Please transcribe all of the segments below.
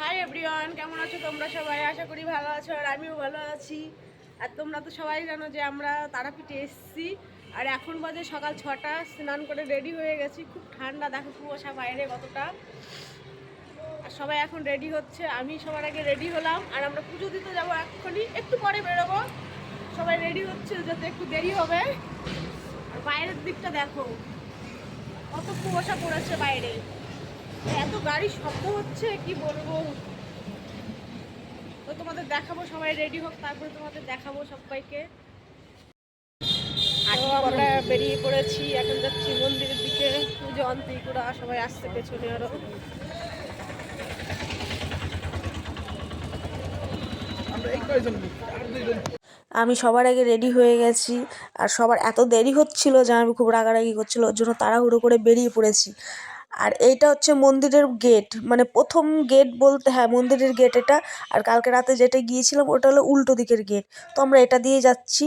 Hi everyone কেমন আছো তোমরা সবাই? আশা করি ভালো আছো আর আমিও ভালো আছি। আর তোমরা তো সবাই জানো যে আমরা তারাপীঠে এসেছি আর এখন বাজে সকাল ছটা, স্নান করে রেডি হয়ে গেছি। খুব ঠান্ডা, দেখো কুয়াশা বাইরে কতটা। আর সবাই এখন রেডি হচ্ছে, আমি সবার আগে রেডি হলাম। আর আমরা পুজো দিতে যাব এক্ষুনি, একটু পরে বেরোবো। সবাই রেডি হচ্ছে যাতে একটু দেরি হবে। আর বাইরের দিকটা দেখো, কত কুয়াশা পড়েছে বাইরে। এত গাড়ি শব্দ হচ্ছে কি বলব? তো তোমাদের দেখাবো সবাই রেডি হোক তারপরে তোমাদের দেখাবো সবাইকে। তো আমরা বেরিয়ে পড়েছি এখন যাচ্ছি মন্দিরের দিকে। পুজো অন্তিকুরা সবাই আসছে পেছনে আরও। আমি সবার আগে রেডি হয়ে গেছি আর সবার এত দেরি হচ্ছিল যে আমি খুব রাগারাগি করছিল ওর জন্য তাড়াহুড়ো করে বেরিয়ে পড়েছি। আর এইটা হচ্ছে মন্দিরের গেট মানে প্রথম গেট বলতে হ্যাঁ মন্দিরের গেট এটা। আর কালকে রাতে যেটা গিয়েছিলাম, ওটা হলো উল্টো দিকের গেট তো আমরা এটা দিয়ে যাচ্ছি।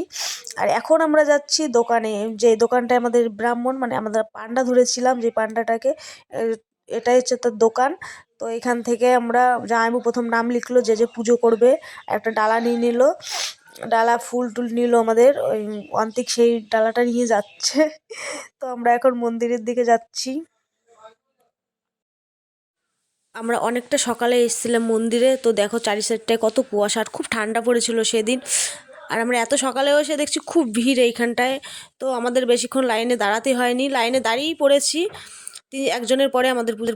আর এখন আমরা যাচ্ছি দোকানে, যে দোকানটায় আমাদের ব্রাহ্মণ মানে আমাদের পান্ডা ধরেছিলাম, যে পান্ডাটাকে এটাই হচ্ছে তার দোকান। তো এখান থেকে আমরা জামাইবু প্রথম নাম লিখলো, যে যে পুজো করবে। একটা ডালা নিয়ে নিল, ডালা ফুল টুল নিল আমাদের, ওই অন্তিক সেই ডালাটা নিয়ে যাচ্ছে। তো আমরা এখন মন্দিরের দিকে যাচ্ছি। আমরা অনেকটা সকালে এসেছিলাম মন্দিরে, তো দেখো চারি সাইডটায় কত কুয়াশা আর খুব ঠান্ডা পড়েছিল সেদিন। আর আমরা এত সকালেও এসে দেখছি খুব ভিড় এইখানটায়। তো আমাদের বেশিক্ষণ লাইনে দাঁড়াতে হয়নি, লাইনে দাঁড়িয়েই পড়েছি। তিনি, একজনের পরে আমাদের পুজোর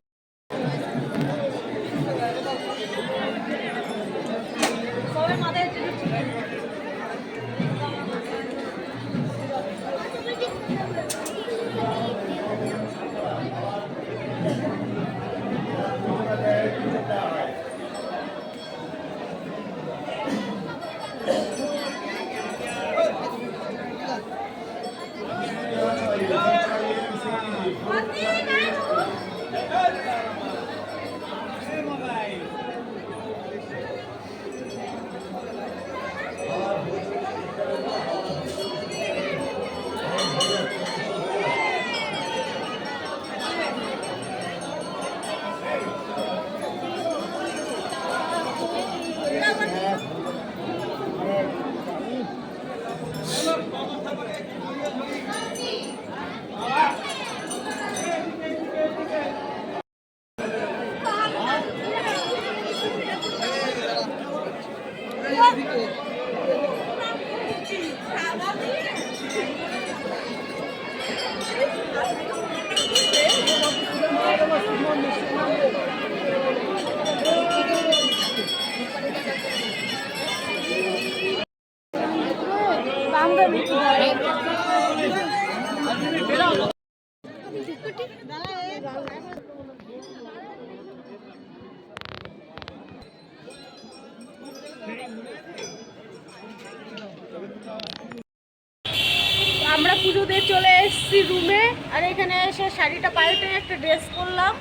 আর এখানে এসে শাড়িটা পাল্টে একটা ড্রেস করলাম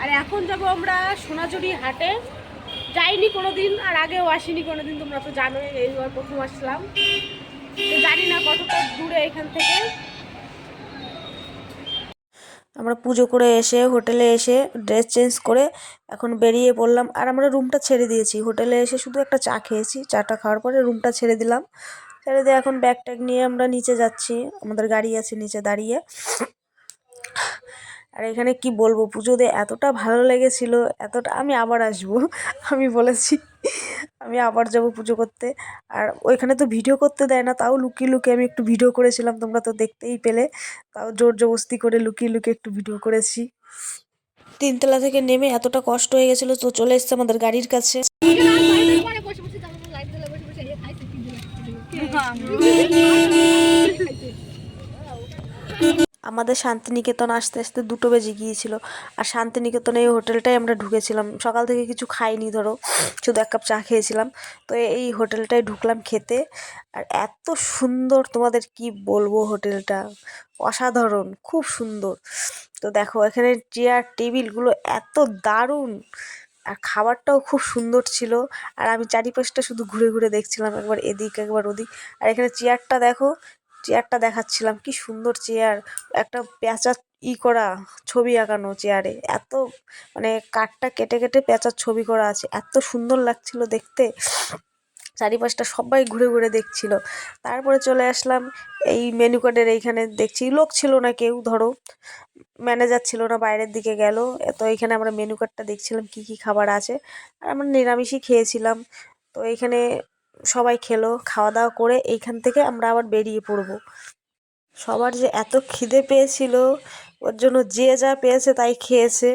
আর এখন যাব আমরা সোনাঝুরি হাটে। যাইনি কোনো দিন আর আগেও আসিনি কোনো দিন তোমরা তো জানোই, এইবার প্রথম আসলাম। তো জানি না কতটা দূরে এখান থেকে। আমরা পুজো করে এসে, হোটেলে এসে ড্রেস চেঞ্জ করে এখন বেরিয়ে পড়লাম। আর আমরা রুমটা ছেড়ে দিয়েছি। হোটেলে এসে শুধু একটা চা খেয়েছি। চাটা খাওয়ার পরে রুমটা ছেড়ে দিলাম। ছেড়ে দিয়ে এখন ব্যাগ ট্যাগ নিয়ে আমরা নিচে যাচ্ছি। আমাদের গাড়ি আছে নিচে দাঁড়িয়ে। আর এখানে কি বলব, পুজোতে এতটা ভালো লেগেছিল, এতটা, আমি আবার আসব, আমি বলেছি, আমি আবার যাব পুজো করতে। আর ওইখানে তো ভিডিও করতে দেয় না, তাও লুকিয়ে লুকিয়ে আমি একটু ভিডিও করেছিলাম, তোমরা তো দেখতেই পেলে। তাও জোর জবস্তি করে লুকিয়ে লুকিয়ে একটু ভিডিও করেছি। তিনতলা থেকে নেমে এতটা কষ্ট হয়ে গেছিল, তো চলে এসছে আমাদের গাড়ির কাছে। আমাদের শান্তিনিকেতন আসতে আসতে দুটো বেজে গিয়েছিল। আর শান্তিনিকেতনে এই হোটেলটাই আমরা ঢুকেছিলাম। সকাল থেকে কিছু খাইনি, ধরো। শুধু এক কাপ চা খেয়েছিলাম। তো এই হোটেলটায় ঢুকলাম খেতে। আর এত সুন্দর তোমাদের কি বলব হোটেলটা। অসাধারণ, খুব সুন্দর। তো দেখো, এখানে চেয়ার টেবিলগুলো এত দারুণ। আর খাবারটাও খুব সুন্দর ছিল। আর আমি চারিপাশটা শুধু ঘুরে ঘুরে দেখছিলাম। একবার এদিক, একবার ওদিক। আর এখানে চেয়ারটা দেখো চেয়ারটা দেখাচ্ছিলাম, কি সুন্দর চেয়ার। একটা পেঁচা ই করা ছবি আঁকানো চেয়ারে। এত মানে কাঠটা কেটে কেটে পেঁচার ছবি করা আছে। এত সুন্দর লাগছিল দেখতে। চারিপাশটা সবাই ঘুরে ঘুরে দেখছিল। তারপরে চলে আসলাম, এই মেনু কার্ডের এইখানে দেখছি। লোক ছিল না কেউ, ধরো। ম্যানেজার ছিল না, বাইরের দিকে গেল। তো এইখানে আমরা মেনু কার্ডটা দেখছিলাম, কি কি খাবার আছে। আর আমরা নিরামিষই খেয়েছিলাম। তো এইখানে সবাই খেলো খাওয়া দাওয়া করে এইখান থেকে আমরা আবার বেরিয়ে পড়ব। সবার যে এত খিদে পেয়েছিল, ওর জন্য যে যা পেয়েছে তাই খেয়েছে।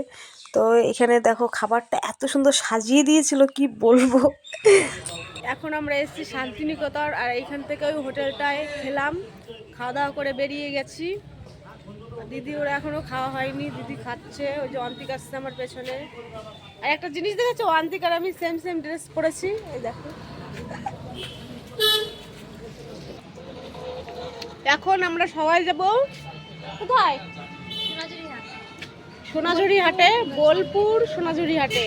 তো এখানে দেখো খাবারটা এত সুন্দর সাজিয়ে দিয়েছিল, কি বলব? এখন আমরা এসেছি শান্তিনিকেতন আর এইখান থেকে ওই হোটেলটায় খেলাম খাওয়া দাওয়া করে বেরিয়ে গেছি। দিদি, ওরা এখনও খাওয়া হয়নি, দিদি খাচ্ছে, ওই যে অন্তিক আসছে আমার পেছনে। আর একটা জিনিস দেখেছ অন্তিক আর আমি সেম সেম ড্রেস পরেছি, এই দেখো। এখন আমরা সবাই যাব কোথায়? সোনাঝুরি হাটে, বোলপুর সোনাঝুরি হাটে।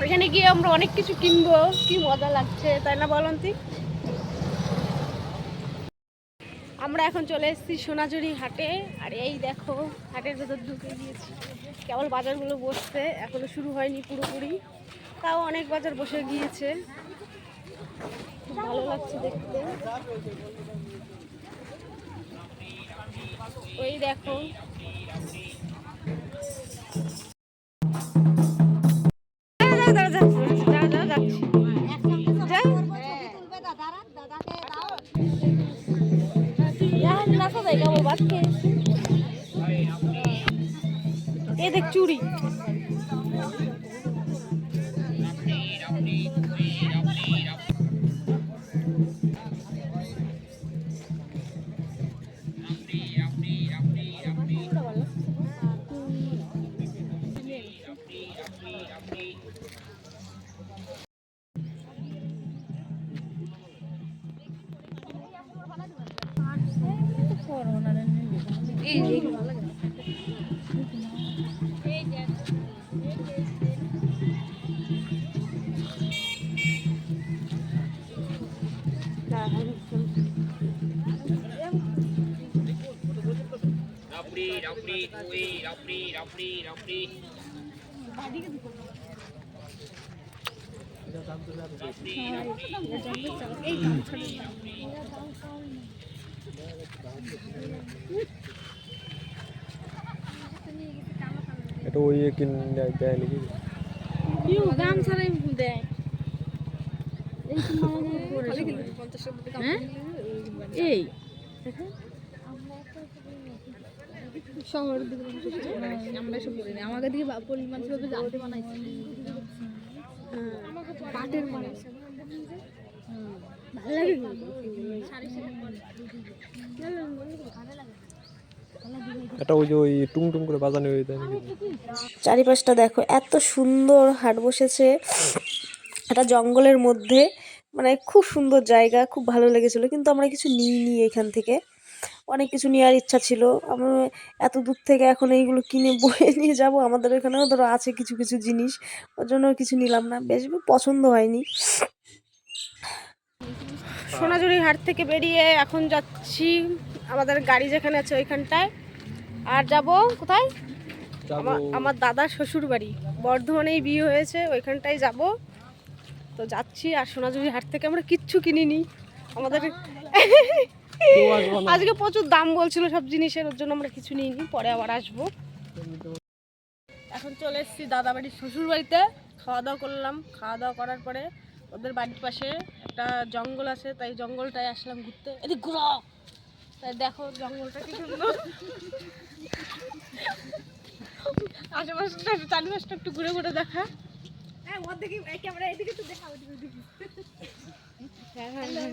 ওইখানে গিয়ে আমরা অনেক কিছু কিনবো। কি মজা লাগছে, তাই না বলন্তি আমরা এখন চলে এসেছি সোনাঝুরি হাটে। আর এই দেখো, হাটের ভেতর ঢুকে গিয়েছি। কেবল বাজারগুলো বসছে, এখনও শুরু হয়নি পুরোপুরি। তাও অনেক বাজার বসে গিয়েছে। ভালো লাগছে দেখতে। ওই দেখো। দাঁড়া, দাঁড়া, দাঁড়া, Rapri, ui, rapri, rapri, rapri. এটা ওই কিনে দেয় নাকি গাম ছাড়াই দেয় এই শহরের দিকে আমরা এসব করি না আমাদের দিকে বা- পরিমাণ জানতে বানাইছি। পাটের বানাইছে ভালো লাগে। এটা ওই যে ওই টুং টুং করে বাজানো হয়ে যায় চারিপাশটা দেখো এত সুন্দর হাট বসেছে। একটা জঙ্গলের মধ্যে। মানে খুব সুন্দর জায়গা খুব ভালো লেগেছিলো। কিন্তু আমরা কিছু নিইনি এখান থেকে। অনেক কিছু নেওয়ার ইচ্ছা ছিল। আমি এত দূর থেকে এখন এইগুলো কিনে বয়ে নিয়ে যাব আমাদের এখানেও ধরো আছে কিছু কিছু জিনিস। ওর জন্য আর কিছু নিলাম না বেশ পছন্দ হয়নি। সোনাঝুরি হাট থেকে বেরিয়ে এখন যাচ্ছি আমাদের গাড়ি যেখানে আছে ওইখানটায়। আর যাব কোথায়? আমার আমার দাদার শ্বশুর বাড়ি বর্ধমানেই বিয়ে হয়েছে ওইখানটায় যাব। তো যাচ্ছি আর সোনাঝুরি হাট থেকে আমরা কিচ্ছু কিনিনি। আমাদের আজকে প্রচুর দাম বলছিল সব জিনিসের ওর জন্য আমরা কিছু নিইনি পরে আবার আসব। এখন চলে এসেছি দাদা বাড়ির শ্বশুর বাড়িতে খাওয়া দাওয়া করলাম। খাওয়া দাওয়া করার পরে ওদের বাড়ির পাশে একটা জঙ্গল আছে তাই জঙ্গলটায় আসলাম ঘুরতে। এদিক ঘুরো! তাই দেখো জঙ্গলটা কি সুন্দর। আশেপাশটা চারিপাশটা একটু ঘুরে ঘুরে দেখা। হ্যাঁ ওর দিকে ক্যামেরা এদিকে তো দেখা হ্যাঁ হ্যাঁ হ্যাঁ।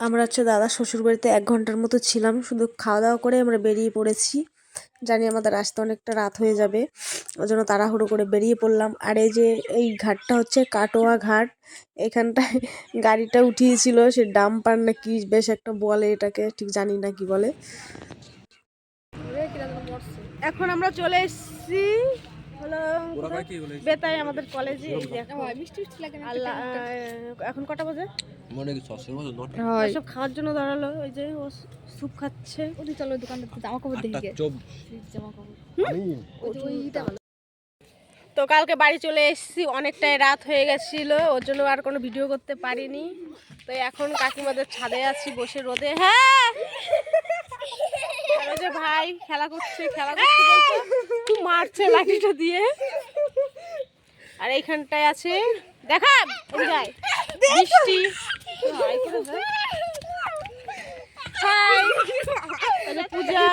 আমরা হচ্ছে দাদা শ্বশুর বাড়িতে এক ঘণ্টার মতো ছিলাম, শুধু খাওয়া দাওয়া করে আমরা বেরিয়ে পড়েছি। জানি আমাদের আসতে অনেকটা রাত হয়ে যাবে ওই জন্য তাড়াহুড়ো করে বেরিয়ে পড়লাম। আর এই যে এই ঘাটটা হচ্ছে কাটোয়া ঘাট, এখানটায় গাড়িটা উঠিয়েছিল, সে ডাম্পার না কি বেশ একটা বলে এটাকে, ঠিক জানি না কি বলে। এখন আমরা চলে এসেছি বেতাই আমাদের কলেজে এখন কটা বাজে? মনে কি সব খাওয়ার জন্য দাঁড়াল ওই যে ও স্যুপ খাচ্ছে। ওদি চলো দোকানটা জামা কাপড় দেখি জামা কাপড় ওইটা তো কালকে বাড়ি চলে এসেছি অনেকটাই রাত হয়ে গেছিল ওর জন্য আর কোনো ভিডিও করতে পারিনি। তো এখন কাকিমাদের ছাদে আছি বসে রোদে। হ্যাঁ! যে ভাই খেলা করছে খেলা করছে খুব মারছে লাঠিটা দিয়ে। আর এইখানটায় আছে, দেখা বৃষ্টি। পূজা।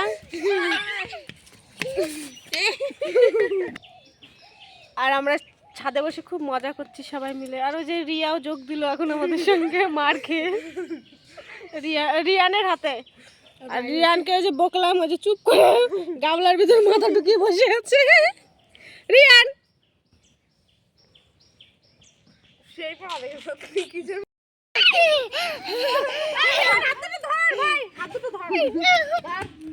আর আমরা ছাদে বসে খুব মজা করছি সবাই মিলে। আর ওই যে রিয়াও যোগ দিল এখন আমাদের সঙ্গে মার খেয়ে। রিয়া, রিয়ানের হাতে। আর রিয়ানকে ওই যে বকলাম, ওই যে চুপ করে গামলার ভিতরে মাথা ঢুকিয়ে বসে আছে। রিয়ান! সেই পাবে সত্যি কি যে হাত দুটো ধর ভাই। হাত দুটো ধর।